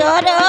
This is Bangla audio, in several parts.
Shut up.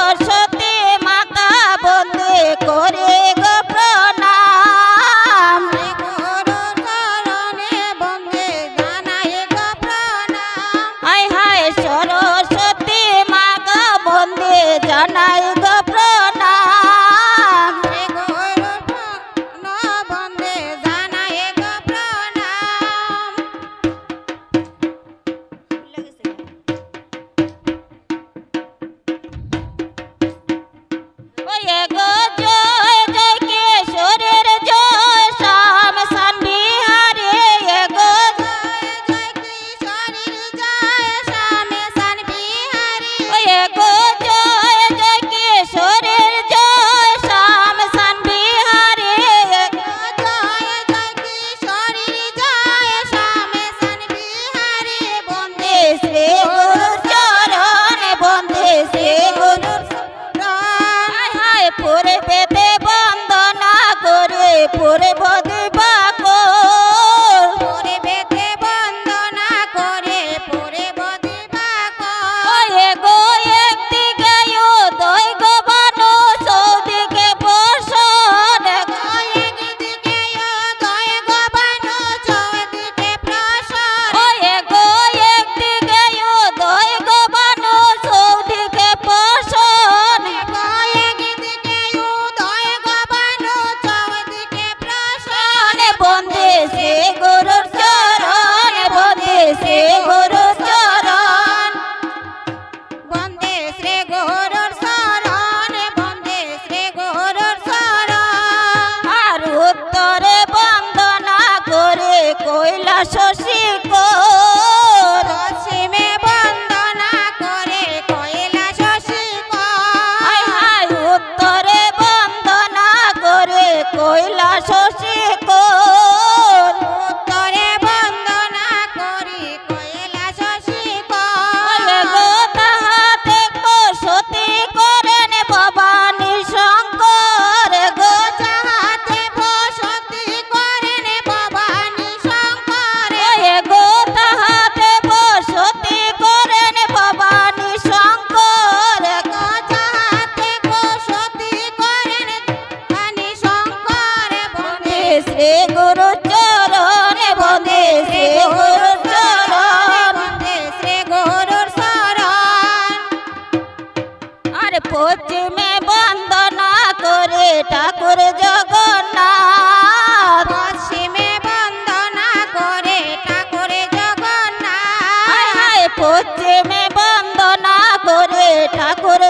i corazón. Shri Guru চরণ বন্দে শ্রী গুরুর শরণ আর পশ্চিমে বন্দনা করে ঠাকুর জগন্নাথ। পশ্চিমে বন্দনা করে ঠাকুর জগন্নাথ। হায় বন্দনা করে ঠাকুর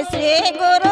segura.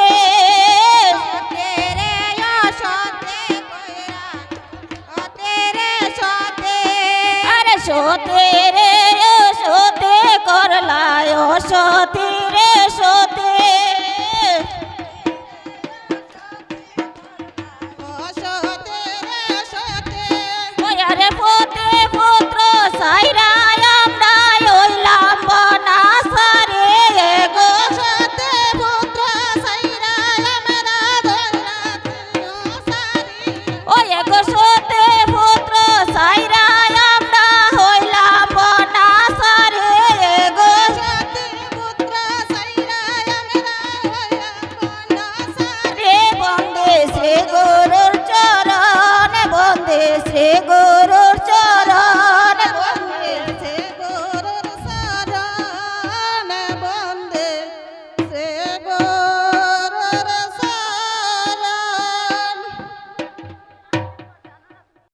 সতে রে সতে করলায় সতে রে সতে। সতে রে সতে। সাই